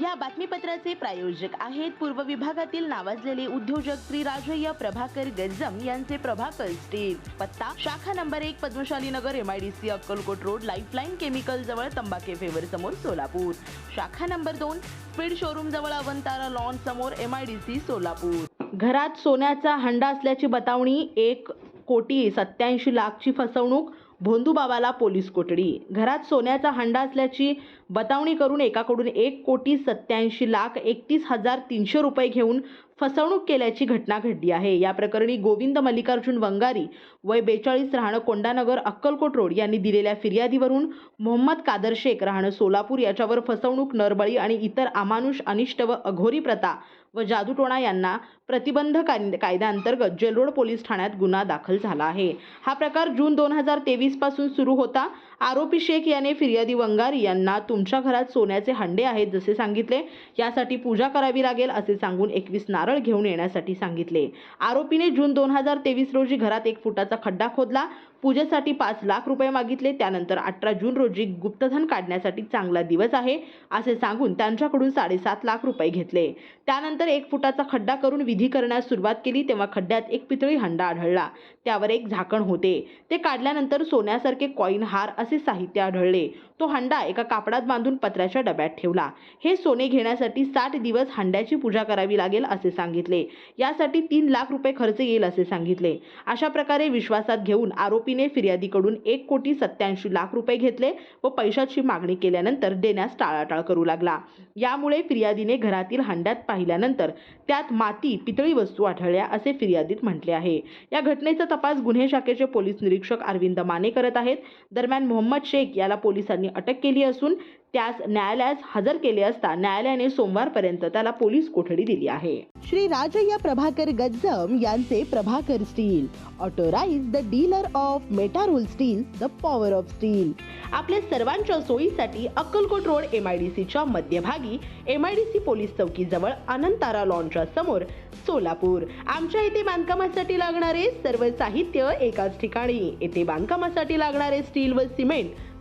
या बातमीपत्राचे प्रायोजक आहेत पूर्व विभागातील नावाजलेले उद्योजक श्री राजय्य प्रभाकर गज्जम यांचे प्रभाकर स्टील पत्ता शाखा नंबर एक Padmashali Nagar M I D C Akkalkot road Lifeline chemical जवळ तंबाखे फेवर समोर सोलापूर. शाखा नंबर दोन स्पीड शोरूम जवळ अवंतारा लॉन समोर M I D C Solapur. घरात सोन्याचा हंडा असल्याची बतावणी एक कोटी सत्याऐंशी लाखची फसवणूक भोंदूबाबाला पोलीस कोठडी. घरात सोन्याचा हंडा असल्याची बतावणी करून एकाकडून एक कोटी सत्याऐंशी लाख एकतीस हजार तीनशे रुपये घेऊन फसवणूक केल्याची घटना घडली आहे. या प्रकरणी गोविंद मल्लिकार्जुन वंगारी वय बेचाळीस राहणं कोंडानगर अक्कलकोट रोड यांनी दिलेल्या फिर्यादीवरून मोहम्मद कादर शेख राहणं सोलापूर याच्यावर फसवणूक नरबळी आणि इतर अमानुष अनिष्ट व अघोरी प्रथा व जादूटोणा यांना प्रतिबंध कायद्याअंतर्गत जेलरोड पोलीस ठाण्यात गुन्हा दाखल झाला आहे. हा प्रकार जून दोन हजार तेवीसपासून सुरू होता. आरोपी शेख याने फिर्यादी वंगारी यांना तुम तुमच्या घरात सोन्याचे हंडे आहेत जसे सांगितले यासाठी पूजा करावी लागेल असे सांगून एकवीस नारळ घेऊन येण्यासाठी सांगितले. आरोपीने जून दोन हजार तेवीस रोजी घरात एक फुटाचा खड्डा खोदला. पूजेसाठी पाच लाख रुपये मागितले. त्यानंतर अठरा जून रोजी गुप्तधन काढण्यासाठी चांगला दिवस आहे असे सांगून त्यांच्याकडून साडेसात लाख रुपये घेतले. त्यानंतर एक फुटाचा खड्डा करून विधी करण्यास सुरुवात केली तेव्हा खड्ड्यात एक पितळी हंडा आढळला. त्यावर एक झाकण होते. ते काढल्यानंतर सोन्यासारखे कॉईन हार असे साहित्य आढळले. तो हंडा एका कापडात बांधून पत्र्याच्या डब्यात ठेवला. हे सोने घेण्यासाठी साठ दिवस हंड्याची पूजा करावी लागेल असे सांगितले. यासाठी तीन लाख रुपये खर्च येईल असे सांगितले. अशा प्रकारे विश्वासात घेऊन आरोपीने फिर्यादीकडून एक कोटी सत्याऐंशी लाख रुपये घेतले व पैशाची मागणी केल्यानंतर देण्यास टाळाटाळ करू लागला. यामुळे फिर्यादीने घरातील हंड्यात पाहिल्यानंतर त्यात माती पितळी वस्तू आढळल्या असे फिर्यादीत म्हटले आहे. या घटनेचा तपास गुन्हे शाखेचे पोलीस निरीक्षक अरविंद माने करत आहेत. दरम्यान मोहम्मद शेख याला पोलिसांनी अटक केली असून त्यास न्यायालयास हजर केले असता न्यायालयाने सोमवारपर्यंत त्याला पोलीस कोठडी दिली आहे. श्री राजय्य प्रभाकर गज्जम यांचे Prabhakar steel authorised dealer of Metarol steel the power of steel. आपल्या सर्वांच्या सोयीसाठी Akkalkot road M I D सीच्या मध्यभागी M I D C police चौकीजवळ Anantara लॉनच्या समोर सोलापूर. आमच्या इथे बांधकामासाठी लागणारे सर्व साहित्य एकाच ठिकाणी. येथे बांधकामासाठी लागणारे स्टील व सिमेंट